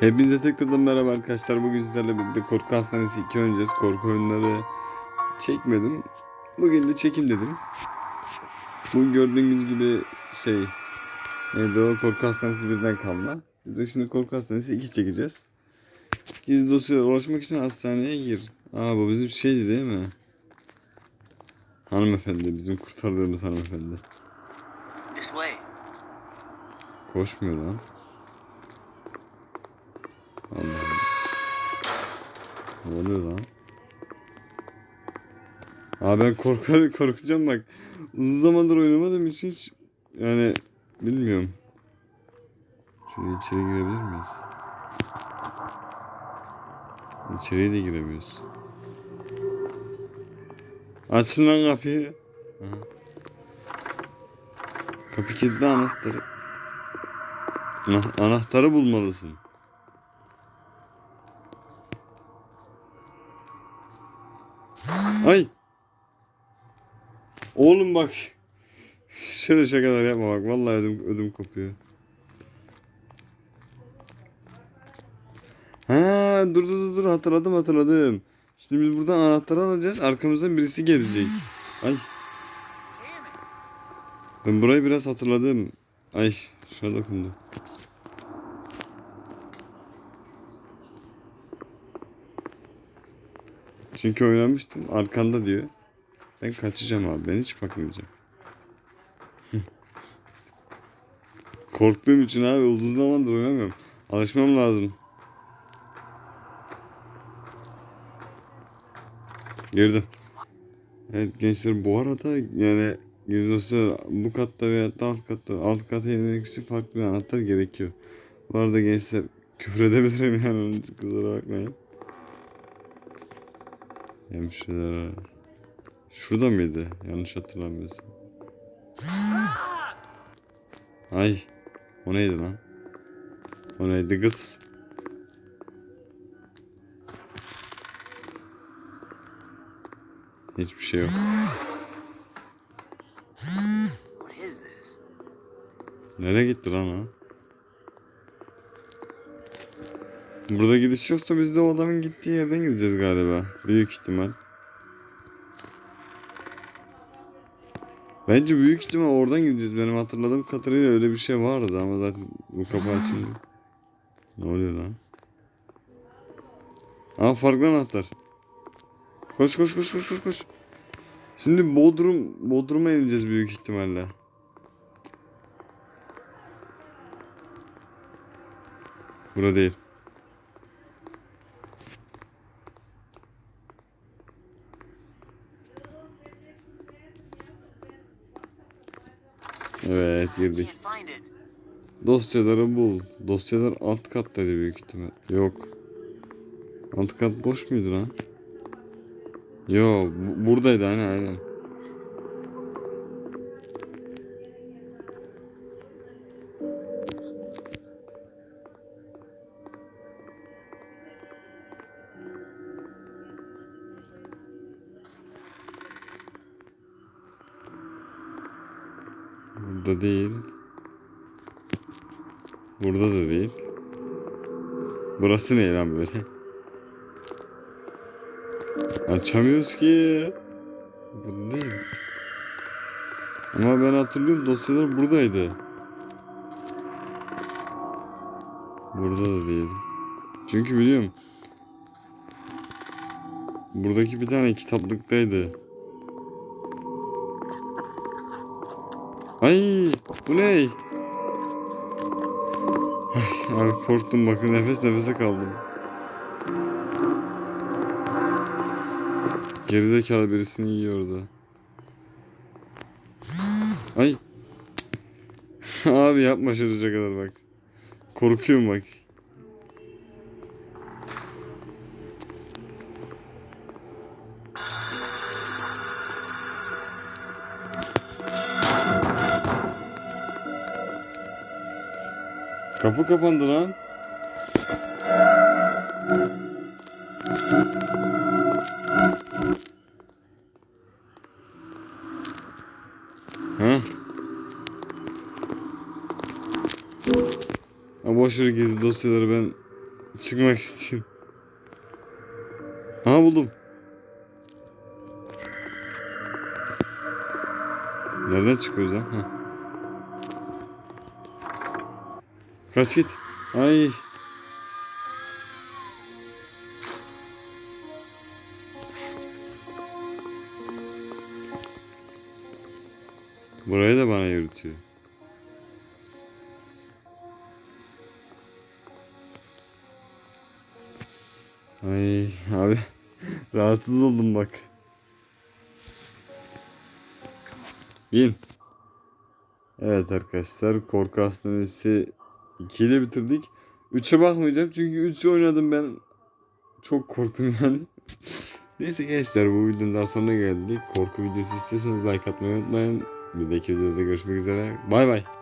Hepinize tekrardan merhaba arkadaşlar. Bugün sizlerle birlikte Korku Hastanesi 2 oynayacağız. Korku oyunları çekmedim. Bugün de çekim dedim. Bu gördüğünüz gibi şey o Korku Hastanesi birden kalma. Biz de şimdi Korku Hastanesi 2 çekeceğiz. Gizli dosyaya ulaşmak için hastaneye gir. Aa bu bizim şeydi değil mi? Hanımefendi bizim kurtardığımız hanımefendi. Koşmuyor lan. Allah Allah. Ne oluyor lan? Aa ben korkar korkacağım bak. Uzun zamandır oynamadığım için hiç yani bilmiyorum. Şöyle içeri girebilir miyiz? İçeriye de giremiyoruz. Açın lan kapıyı. Kapı kilitli anahtarı. Ana- Anahtarı bulmalısın. Ay. Oğlum bak. Şöyle şakalar yapma bak. Vallahi ödüm, ödüm kopuyor. Ha dur dur dur hatırladım hatırladım. Şimdi biz buradan anahtarı alacağız. Arkamızdan birisi gelecek. Ay. Ben burayı biraz hatırladım. Ay şuna dokundu. Çünkü oynamıştım. Arkanda diyor. Ben kaçacağım abi. Ben hiç bakmayacağım. Korktuğum için abi uzun zamandır oynamıyorum. Alışmam lazım. Girdim. Evet gençler bu arada yani Gizli bu katta veya da alt katta alt kata inmek için farklı bir anahtar gerekiyor. Bu arada gençler küfür edebilirim yani kusura bakmayın. Hemşireler. Şurada mıydı? Yanlış hatırlamıyorsam. Ay. O neydi lan? O neydi kız? Hiçbir şey yok. Nereye gitti lan o? Burada gidiş yoksa biz de o adamın gittiği yerden gideceğiz galiba. Büyük ihtimal. Bence büyük ihtimal oradan gideceğiz. Benim hatırladığım kadarıyla öyle bir şey vardı ama zaten bu kapı açıldı. Ne oluyor lan? Aa farklı anahtar. Koş koş koş koş koş koş. Şimdi Bodrum Bodrum'a ineceğiz büyük ihtimalle. Bura değil. Evet girdik. Dosyaları bul. Dosyalar alt kattaydı büyük ihtimal. Yok. Alt kat boş muydu lan? Yo bu- buradaydı hani aynen. Burada değil. Burada da değil. Burası ne lan böyle? Açamıyoruz ki. Burada değil. Ama ben hatırlıyorum dosyalar buradaydı. Burada da değil. Çünkü biliyorum. Buradaki bir tane kitaplıktaydı. Ay bu ne? Ay, abi korktum bakın nefes nefese kaldım. Gerizekalı birisini yiyordu. Ay. abi yapma şöyle kadar bak. Korkuyorum bak. Kapı kapandı lan. Ha? Ha boş ver gizli dosyaları ben çıkmak istiyorum. Aha buldum. Nereden çıkıyoruz lan? Heh. Kaç git. Ay. Burayı da bana yürütüyor. Ay abi rahatsız oldum bak. Bin. Evet arkadaşlar Korku Hastanesi 2'yi de bitirdik. 3'e bakmayacağım çünkü 3'ü oynadım ben. Çok korktum yani. Neyse gençler bu videonun daha sonuna geldik. Korku videosu istiyorsanız like atmayı unutmayın. Bir dahaki videoda görüşmek üzere. Bay bay.